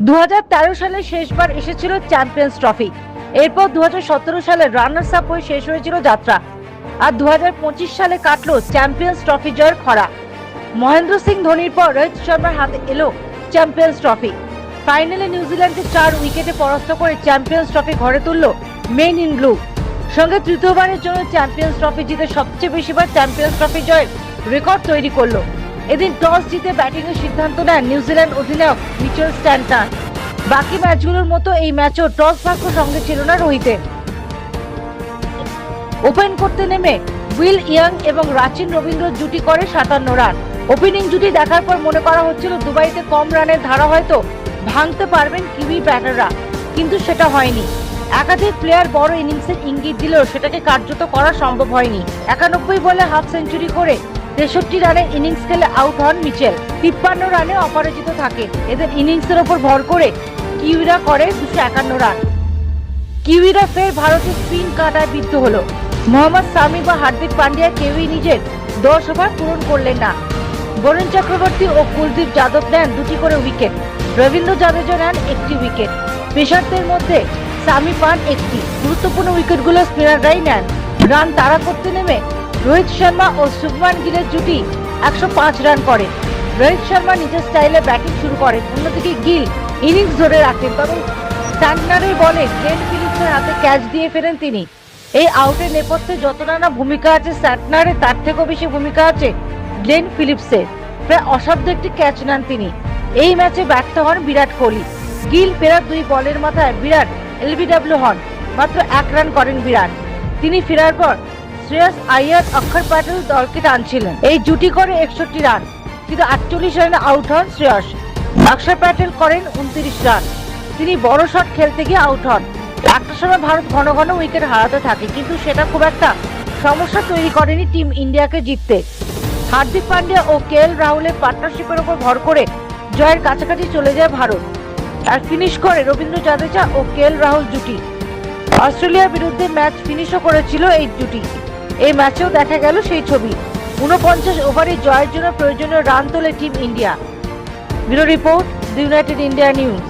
দু হাজার তেরো সালে শেষবার এসেছিল চ্যাম্পিয়ন্স ট্রফি। এরপর দু হাজার সতেরো সালে রানার্স আপ হয়ে শেষ হয়েছিল যাত্রা। আর দু হাজার পঁচিশ সালে কাটলো চ্যাম্পিয়ন্স ট্রফি জয়ের খরা। মহেন্দ্র সিং ধোনির পর রোহিত শর্মার হাতে এলো চ্যাম্পিয়ন্স ট্রফি। ফাইনালে নিউজিল্যান্ডকে চার উইকেটে পরাস্ত করে চ্যাম্পিয়ন্স ট্রফি ঘরে তুলল মেন ইন ব্লু। সঙ্গে তৃতীয়বারের জন্য চ্যাম্পিয়ন্স ট্রফি জিতে সবচেয়ে বেশিবার চ্যাম্পিয়ন্স ট্রফি জয়ের রেকর্ড তৈরি করল। এদিন টস জিতে ব্যাটিং এর সিদ্ধান্ত নেন নিউজিল্যান্ড অধিনায়ক মিচেল স্ট্যান্টন বাকি ম্যাচগুলোর মতো এই ম্যাচও টস ভাগ্য সঙ্গে ছিল না রোহিতের। ওপেন করতে নেমে উইল ইয়াং এবং রাচিন রবীন্দ্র জুটি করে সাতান্ন রান। ওপেনিং জুটি দেখার পর মনে করা হচ্ছিল দুবাইতে কম রানের ধারা হয়তো ভাঙতে পারবেন কিউই ব্যাটাররা, কিন্তু সেটা হয়নি। একাধিক প্লেয়ার বড় ইনিংসের ইঙ্গিত দিলেও সেটাকে কার্যত করা সম্ভব হয়নি। একানব্বই বলে হাফ সেঞ্চুরি করে তেষট্টি রানের ইনিংস খেলে আউট হন মিচেল। তিপ্পান্ন রানে অপরাজিত থাকে এদের ইনিংসের ওপর ভর করে কিউইরা করে দুশো একান্ন রান। কিউইরা ফের ভারতের স্পিন কাটায় বিদ্ধ হলো। মোহাম্মদ সামি বা হার্দিক পান্ডিয়া কেউই নিজের দশ ওভার পূরণ করলেন না। বরুণ চক্রবর্তী ও কুলদীপ যাদব নেন দুটি করে উইকেট। রবীন্দ্র জাদেজা নেন একটি উইকেট। পেশারদের মধ্যে সামি পান একটি। গুরুত্বপূর্ণ উইকেটগুলো স্পিনাররাই নেন। রান তাড়া করতে নেমে রোহিত শর্মা ও শুভমান গিলের জুটি একশো পাঁচ রান করে। রোহিত শর্মা নিজের স্টাইলে ব্যাটিং শুরু করেন, অন্যদিকে গিল ইনিংস ধরে রাখেন। তবে স্ট্যান্ডারের বলে গ্লেন ফিলিপসের হাতে ক্যাচ দিয়ে ফেরেন তিনি? এই আউটের নেপথ্যে যতটা না ভূমিকা আছে স্যাটনারে তার থেকেও বেশি ভূমিকা আছে গ্লেন ফিলিপসের। প্রায় অসাধ্য একটি ক্যাচ নেন তিনি। এই ম্যাচে ব্যর্থ হন বিরাট কোহলি। গিল ফেরার দুই বলের মাথায় বিরাট এলবিডব্লিউ হন, মাত্র এক রান করেন বিরাট। তিনি ফেরার পর শ্রেয়স আইয়ার অক্ষর প্যাটেল দলকে টানছিলেন। এই জুটি করে একষট্টি রান, কিন্তু আটচল্লিশ রানে আউট হন শ্রেয়স। অক্ষর প্যাটেল করেন উনত্রিশ রান, তিনি বড় শট খেলতে গিয়ে আউট হন। একটা সময় ভারত ঘন ঘন উইকেট হারাতে থাকে, কিন্তু সেটা খুব একটা সমস্যা তৈরি করেনি টিম ইন্ডিয়াকে জিততে। হার্দিক পান্ডিয়া ও কে এল রাহুলের পার্টনারশিপের উপর ভর করে জয়ের কাছাকাছি চলে যায় ভারত। আর ফিনিশ করে রবীন্দ্র জাদেজা ও কে এল রাহুল জুটি। অস্ট্রেলিয়ার বিরুদ্ধে ম্যাচ ফিনিশও করেছিল এই জুটি। এই ম্যাচেও দেখা গেল সেই ছবি। উনপঞ্চাশ ওভারে জয়ের জন্য প্রয়োজনীয় রান তোলে team India. Bureau report United India news.